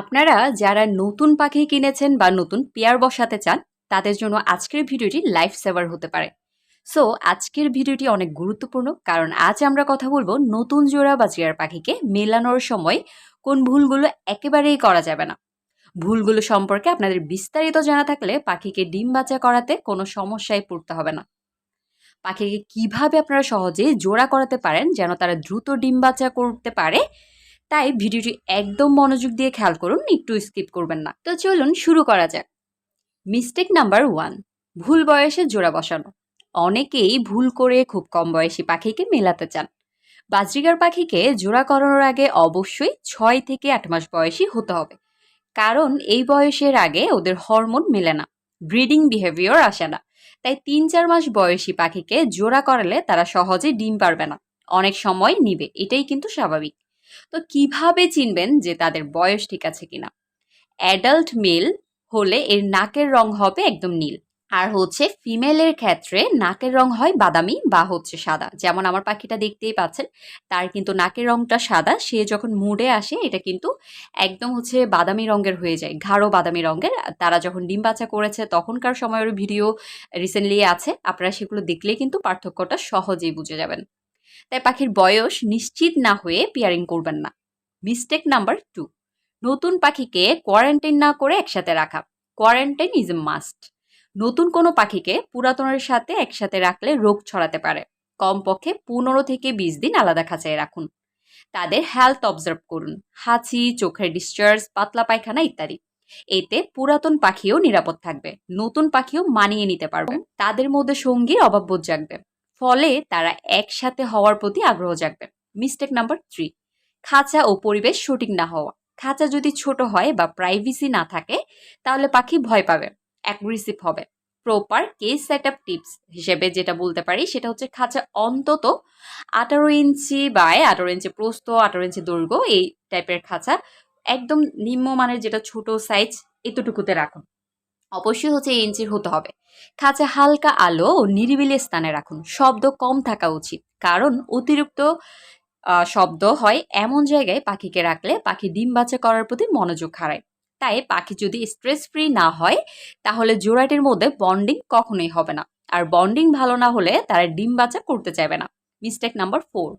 আপনারা যারা নতুন পাখি কিনেছেন বা নতুন পেয়ার বসাতে চান, তাদের জন্য আজকের ভিডিওটি লাইফ সেভার হতে পারে। সো আজকের ভিডিওটি অনেক গুরুত্বপূর্ণ, কারণ আজ আমরা কথা বলব নতুন জোড়া বা জিয়ার পাখিকে মেলানোর সময় কোন ভুলগুলো একেবারেই করা যাবে না। ভুলগুলো সম্পর্কে আপনাদের বিস্তারিত জানা থাকলে পাখিকে ডিম বাচ্চা করাতে কোনো সমস্যায় পড়তে হবে না। পাখিকে কীভাবে আপনারা সহজে জোড়া করাতে পারেন, যেন তারা দ্রুত ডিম বাচ্চা করতে পারে তাই ভিডিওটি একদম মনোযোগ দিয়ে খেয়াল করুন, একটু স্কিপ করবেন না। তো চলুন শুরু করা যাক। মিস্টেক নাম্বার ওয়ান, ভুল বয়সে জোড়া বসানো। অনেকেই ভুল করে খুব কম বয়সী পাখিকে মেলাতে চান। বাজরিগার পাখিকে জোড়া করানোর আগে অবশ্যই ছয় থেকে আট মাস বয়সী হতে হবে। কারণ এই বয়সের আগে ওদের হরমোন মেলে না, ব্রিডিং বিহেভিয়ার আসে না। তাই তিন চার মাস বয়সী পাখিকে জোড়া করালে তারা সহজে ডিম পারবে না। অনেক সময় নিবে, এটাই কিন্তু স্বাভাবিক। তো কীভাবে চিনবেন যে তাদের বয়স ঠিক আছে কিনা? অ্যাডাল্ট মেল হলে এর নাকের রং হবে একদম নীল। আর হচ্ছে ফিমেলের ক্ষেত্রে নাকের রং হয় বাদামি বা হচ্ছে সাদা। যেমন আমার পাখিটা দেখতেই পাচ্ছেন, তার কিন্তু নাকের রংটা সাদা। সে যখন মুডে আসে, এটা কিন্তু একদম হচ্ছে বাদামি রঙের হয়ে যায়, গাঢ় বাদামি রঙের। তারা যখন ডিম বাচ্চা করেছে, তখনকার সময়ের ভিডিও রিসেন্টলি আছে। আপনারা সেগুলো দেখলে কিন্তু পার্থক্যটা সহজেই বুঝে যাবেন। তাই পাখির বয়স নিশ্চিত না হয়ে পেয়ারিং করবেন না। মিস্টেক নাম্বার টু নতুন পাখিকে কোয়ারেন্টাইন না করে একসাথে রাখা। কোয়ারেন্টাইন ইজ এ মাস্ট নতুন কোনো পাখিকে পুরাতনের সাথে একসাথে রাখলে রোগ ছড়াতে পারে। কমপক্ষে পনেরো থেকে বিশ দিন আলাদা খাঁচায় রাখুন। তাদের হেলথ অবজার্ভ করুন। হাঁচি, চোখের ডিসচার্জ পাতলা পায়খানা ইত্যাদি। এতে পুরাতন পাখিও নিরাপদ থাকবে। নতুন পাখিও মানিয়ে নিতে পারবে। তাদের মধ্যে সঙ্গীর অভাববোধ জাগবে। ফলে তারা একসাথে হওয়ার প্রতি আগ্রহ জাগবে। মিস্টেক নাম্বার থ্রি খাঁচা ও পরিবেশ সঠিক না হওয়া। খাঁচা যদি ছোট হয় বা প্রাইভেসি না থাকে, তাহলে পাখি ভয় পাবে অ্যাগ্রেসিভ হবে। Proper cage set up tips হিসেবে যেটা বলতে পারি, সেটা হচ্ছে খাঁচা অন্তত আঠারো ইঞ্চি বাই আঠারো ইঞ্চি প্রস্ত আঠারো ইঞ্চি দৈর্ঘ্য, এই টাইপের খাঁচা একদম নিম্নমানের যেটা ছোট সাইজ এতটুকুতে রাখুন। অবশ্যই হচ্ছে ইঞ্চির হতে হবে। খাঁচা হালকা আলো ও নিরিবিলি স্থানে রাখুন। শব্দ কম থাকা উচিত। কারণ অতিরিক্ত শব্দ হয় এমন জায়গায় পাখিকে রাখলে পাখি ডিম বাচ্চা করার প্রতি মনোযোগ হারায়। তাই পাখি যদি স্ট্রেস ফ্রি না হয়, তাহলে জোড়াটির মধ্যে বন্ডিং কখনোই হবে না। আর বন্ডিং ভালো না হলে তারা ডিম বাচ্চা করতে চাইবে না। মিস্টেক নাম্বার ফোর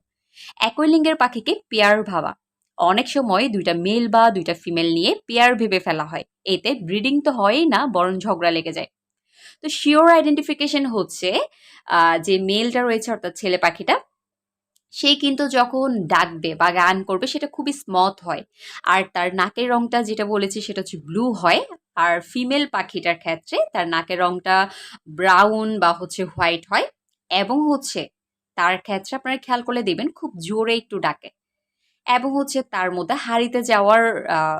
একই লিঙ্গের পাখিকে পেয়ার ভাবা। অনেক সময় দুইটা মেল বা দুইটা ফিমেল নিয়ে পেয়ার ভেবে ফেলা হয়। এতে ব্রিডিং তো হয়ই না বরং ঝগড়া লেগে যায়। তো শিওর আইডেন্টিফিকেশন হচ্ছে যে মেলটা রয়েছে অর্থাৎ ছেলে পাখিটা, সে কিন্তু যখন ডাকবে বা গান করবে, সেটা খুবই স্মথ হয়। আর তার নাকের রংটা যেটা বলেছি, সেটা হচ্ছে ব্লু হয়। আর ফিমেল পাখিটার ক্ষেত্রে তার নাকের রংটা ব্রাউন বা হচ্ছে হোয়াইট হয়। এবং হচ্ছে, তার ক্ষেত্রে আপনারা খেয়াল করলে দেবেন খুব জোরে একটু ডাকে। এবং হচ্ছে তার মধ্যে হারিতে যাওয়ার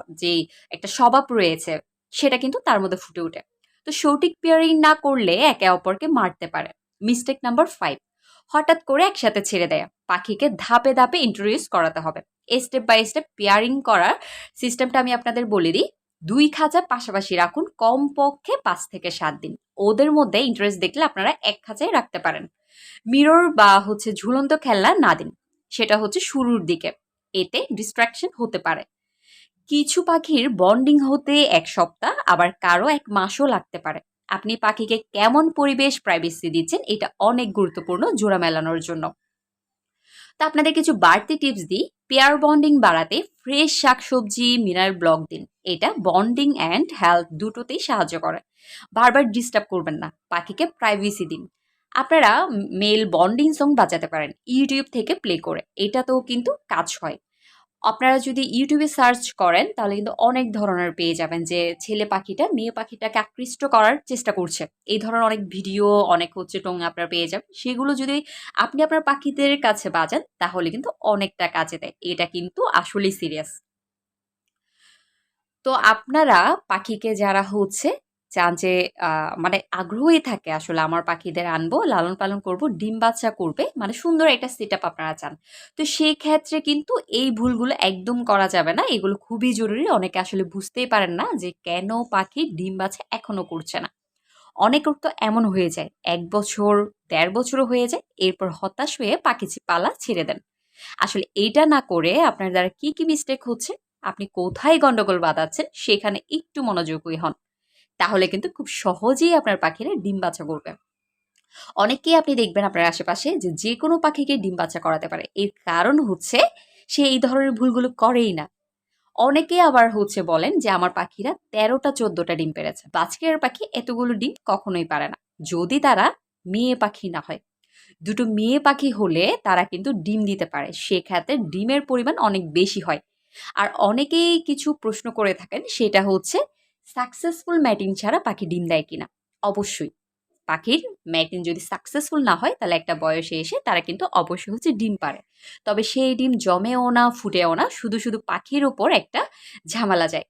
যে একটা স্বভাব রয়েছে, সেটা কিন্তু তার মধ্যে ফুটে ওঠে। তো সঠিক পেয়ারিং না করলে একে অপরকে মারতে পারে। মিস্টেক নাম্বার ফাইভ হঠাৎ করে একসাথে ছেড়ে দেয়। পাখিকে ধাপে ধাপে ইন্ট্রোডিউস করাতে হবে। স্টেপ বাই স্টেপ পেয়ারিং করার সিস্টেমটা আমি আপনাদের বলে দিই। দুই খাঁচা পাশাপাশি রাখুন কমপক্ষে পাঁচ থেকে সাত দিন। ওদের মধ্যে ইন্টারেস্ট দেখলে আপনারা এক খাঁচায় রাখতে পারেন। মিরর বা হচ্ছে ঝুলন্ত খেলনা না দিন। সেটা হচ্ছে শুরুর দিকে। এতে ডিস্ট্রাকশন হতে পারে। কিছু পাখির বন্ডিং হতে এক সপ্তাহ, আবার কারও এক মাসও লাগতে পারে। আপনি পাখিকে কেমন পরিবেশ প্রাইভেসি দিচ্ছেন, এটা অনেক গুরুত্বপূর্ণ জোড়া মেলানোর জন্য। তো আপনাদের কিছু বাড়তি টিপস দিই। পেয়ার বন্ডিং বাড়াতে ফ্রেশ শাকসবজি মিনারেল ব্লক দিন। এটা বন্ডিং অ্যান্ড হেলথ দুটোতেই সাহায্য করে। বারবার ডিস্টার্ব করবেন না। পাখিকে প্রাইভেসি দিন। আপনারা মেল বন্ডিং সং বাজাতে পারেন, ইউটিউব থেকে প্লে করে। এটাতেও কিন্তু কাজ হয়। আপনারা যদি ইউটিউবে সার্চ করেন, তাহলে কিন্তু অনেক ধরনের পেয়ে যাবেন যে ছেলে পাখিটা মেয়ে পাখিটাকে আকৃষ্ট করার চেষ্টা করছে। এই ধরনের অনেক ভিডিও, অনেক হচ্ছে টং আপনারা পেয়ে যাবেন। সেগুলো যদি আপনি আপনার পাখিদের কাছে বাজান, তাহলে কিন্তু অনেকটা কাজে দেয়। এটা কিন্তু আসলেই সিরিয়াস তো আপনারা পাখিকে যারা হচ্ছে চান যে মানে আগ্রহই থাকে আসলে আমার পাখিদের আনব, লালন পালন করব, ডিম বাচ্চা করবে মানে সুন্দর একটা সেট আপনারা চান। তো সেই ক্ষেত্রে কিন্তু এই ভুলগুলো একদম করা যাবে না, এগুলো খুবই জরুরি, অনেকে আসলে বুঝতেই পারেন না যে কেন পাখি ডিম বাচ্চা এখনও করছে না। অনেকের তো এমন হয়ে যায়, এক বছর, দেড় বছরও হয়ে যায়, এরপর হতাশ হয়ে পাখি পালা ছেড়ে দেন। আসলে এইটা না করে আপনার দ্বারা কি কি মিস্টেক হচ্ছে, আপনি কোথায় গন্ডগোল বাঁধাচ্ছেন, সেখানে একটু মনোযোগী হন। তাহলে কিন্তু খুব সহজেই আপনার পাখিরা ডিম বাচ্চা করবে। অনেককেই আপনি দেখবেন আপনার আশেপাশে যে যে কোনো পাখিকে ডিম বাচ্চা করাতে পারে। এর কারণ হচ্ছে সে এই ধরনের ভুলগুলো করেই না। অনেকে আবার হচ্ছে বলেন যে, আমার পাখিরা তেরোটা, চোদ্দটা ডিম পেরেছে। বাজকের পাখি এতগুলো ডিম কখনোই পারে না। যদি তারা মেয়ে পাখি না হয়। দুটো মেয়ে পাখি হলে তারা কিন্তু ডিম দিতে পারে। সেক্ষেত্রে ডিমের পরিমাণ অনেক বেশি হয়। আর অনেকেই কিছু প্রশ্ন করে থাকেন, সেটা হচ্ছে সাকসেসফুল ম্যাটিং ছাড়া পাখি ডিম দেয় কিনা? অবশ্যই। পাখির ম্যাটিং যদি সাকসেসফুল না হয়, তাহলে একটা বয়সে এসে তারা কিন্তু অবশ্যই হচ্ছে ডিম পারে তবে সেই ডিম জমেও না, ফুটেও না, শুধু শুধু পাখির ওপর একটা ঝামেলা যায়।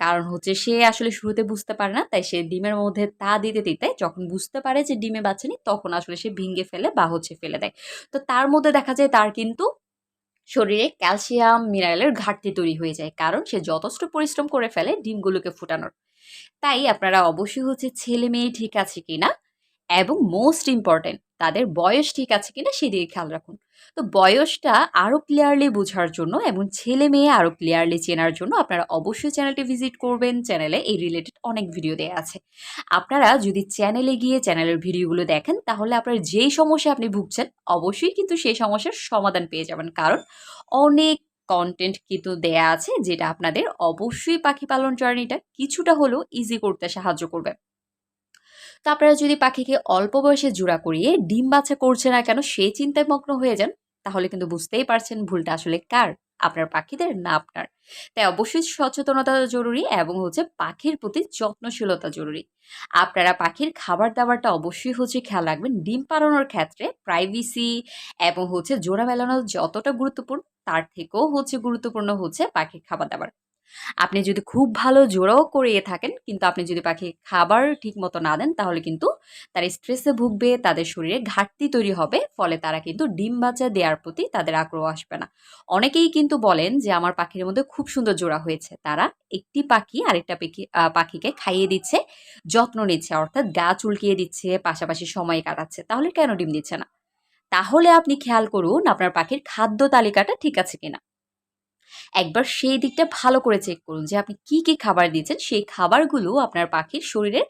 কারণ হচ্ছে সে আসলে শুরুতে বুঝতে পারে না, তাই সে ডিমের মধ্যে তা দিতে দিতে যখন বুঝতে পারে যে ডিমে বাচ্চা নেই তখন আসলে সে ভেঙে ফেলে বা হচ্ছে ফেলে দেয়। তো তার মধ্যে দেখা যায় তার কিন্তু শরীরে ক্যালসিয়াম, মিনারেলের ঘাটতি তৈরি হয়ে যায়, কারণ সে যথেষ্ট পরিশ্রম করে ফেলে ডিমগুলোকে ফুটানোর। তাই আপনারা অবশ্যই হচ্ছে ছেলে মেয়ে ঠিক আছে কিনা এবং মোস্ট ইম্পর্টেন্ট তাদের বয়স ঠিক আছে কিনা সেদিকে খেয়াল রাখুন। তো বয়সটা আরও ক্লিয়ারলি বোঝার জন্য এবং ছেলে মেয়ে আরও ক্লিয়ারলি চেনার জন্য আপনারা অবশ্যই চ্যানেলটি ভিজিট করবেন। চ্যানেলে এই রিলেটেড অনেক ভিডিও দেওয়া আছে। আপনারা যদি চ্যানেলে গিয়ে চ্যানেলের ভিডিওগুলো দেখেন, তাহলে আপনার যেই সমস্যা আপনি ভুগছেন, অবশ্যই কিন্তু সেই সমস্যার সমাধান পেয়ে যাবেন। কারণ অনেক কন্টেন্ট কিন্তু দেয়া আছে, যেটা আপনাদের অবশ্যই পাখি পালন জার্নিটা কিছুটা হলেও ইজি করতে সাহায্য করবে। তো আপনারা যদি পাখিকে অল্প বয়সে জোড়া করিয়ে ডিম বাচ্চা করছে না কেন সেই চিন্তায় মগ্ন হয়ে যান, তাহলে কিন্তু বুঝতেই পারছেন ভুলটা আসলে কার, আপনার পাখিদের না আপনার। তাই অবশ্যই সচেতনতা জরুরি এবং হচ্ছে পাখির প্রতি যত্নশীলতা জরুরি। আপনারা পাখির খাবার দাবারটা অবশ্যই হচ্ছে খেয়াল রাখবেন, ডিম পালানোর ক্ষেত্রে প্রাইভেসি এবং হচ্ছে জোড়া মেলানো যতটা গুরুত্বপূর্ণ, তার থেকেও হচ্ছে গুরুত্বপূর্ণ হচ্ছে পাখির খাবার দাবার আপনি যদি খুব ভালো জোড়াও করিয়ে থাকেন, কিন্তু আপনি যদি পাখি খাবার ঠিক মতো না দেন, তাহলে কিন্তু তারা স্ট্রেসে ভুগবে, তাদের শরীরে ঘাটতি তৈরি হবে, ফলে তারা কিন্তু ডিম বাচ্চা দেওয়ার প্রতি তাদের আগ্রহ আসবে না। অনেকেই কিন্তু বলেন যে, আমার পাখির মধ্যে খুব সুন্দর জোড়া হয়েছে। তারা একটি পাখি আরেকটা পাখি পাখিকে খাইয়ে দিচ্ছে, যত্ন নিচ্ছে, অর্থাৎ গা চুলকিয়ে দিচ্ছে, পাশাপাশি সময় কাটাচ্ছে, তাহলে কেন ডিম দিচ্ছে না? তাহলে আপনি খেয়াল করুন, আপনার পাখির খাদ্য তালিকাটা ঠিক আছে কিনা। একবার সেই দিকটা ভালো করে চেক করুন যে আপনি কি কি খাবার দিয়েছেন। সেই খাবারগুলো আপনার পাখির শরীরের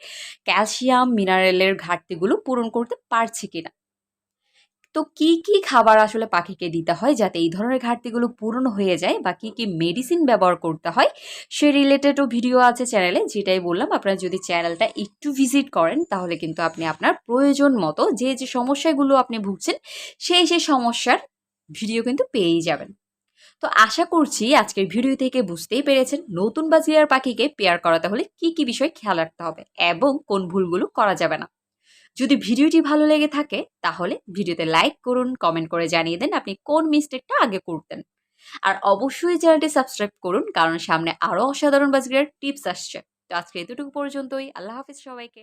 ক্যালসিয়াম মিনারেলের ঘাটতিগুলো পূরণ করতে পারছে কিনা। তো কি কি খাবার আসলে পাখিকে দিতে হয় যাতে এই ধরনের ঘাটতিগুলো পূরণ হয়ে যায় বা কি কি মেডিসিন ব্যবহার করতে হয় সে রিলেটেডও ভিডিও আছে চ্যানেলে যেটাই বললাম। আপনারা যদি চ্যানেলটা একটু ভিজিট করেন তাহলে কিন্তু আপনি আপনার প্রয়োজন মতো যে যে সমস্যাগুলো আপনি ভুগছেন সেই সেই সমস্যার ভিডিও কিন্তু পেয়েই যাবেন। তো আশা করছি আজকের ভিডিও থেকে বুঝতেই পেরেছেন নতুন বাজিয়ার পাখিকে পেয়ার করাতে হলে কি কি বিষয় খেয়াল রাখতে হবে এবং কোন ভুলগুলো করা যাবে না। যদি ভিডিওটি ভালো লেগে থাকে তাহলে ভিডিওতে লাইক করুন কমেন্ট করে জানিয়ে দেন আপনি কোন মিস্টেকটা আগে করতেন। আর অবশ্যই চ্যানেলটি সাবস্ক্রাইব করুন কারণ সামনে আরও অসাধারণ বাজগিরার টিপস আসছে। তো আজকে এতটুকু পর্যন্তই, আল্লাহ হাফিজ সবাইকে।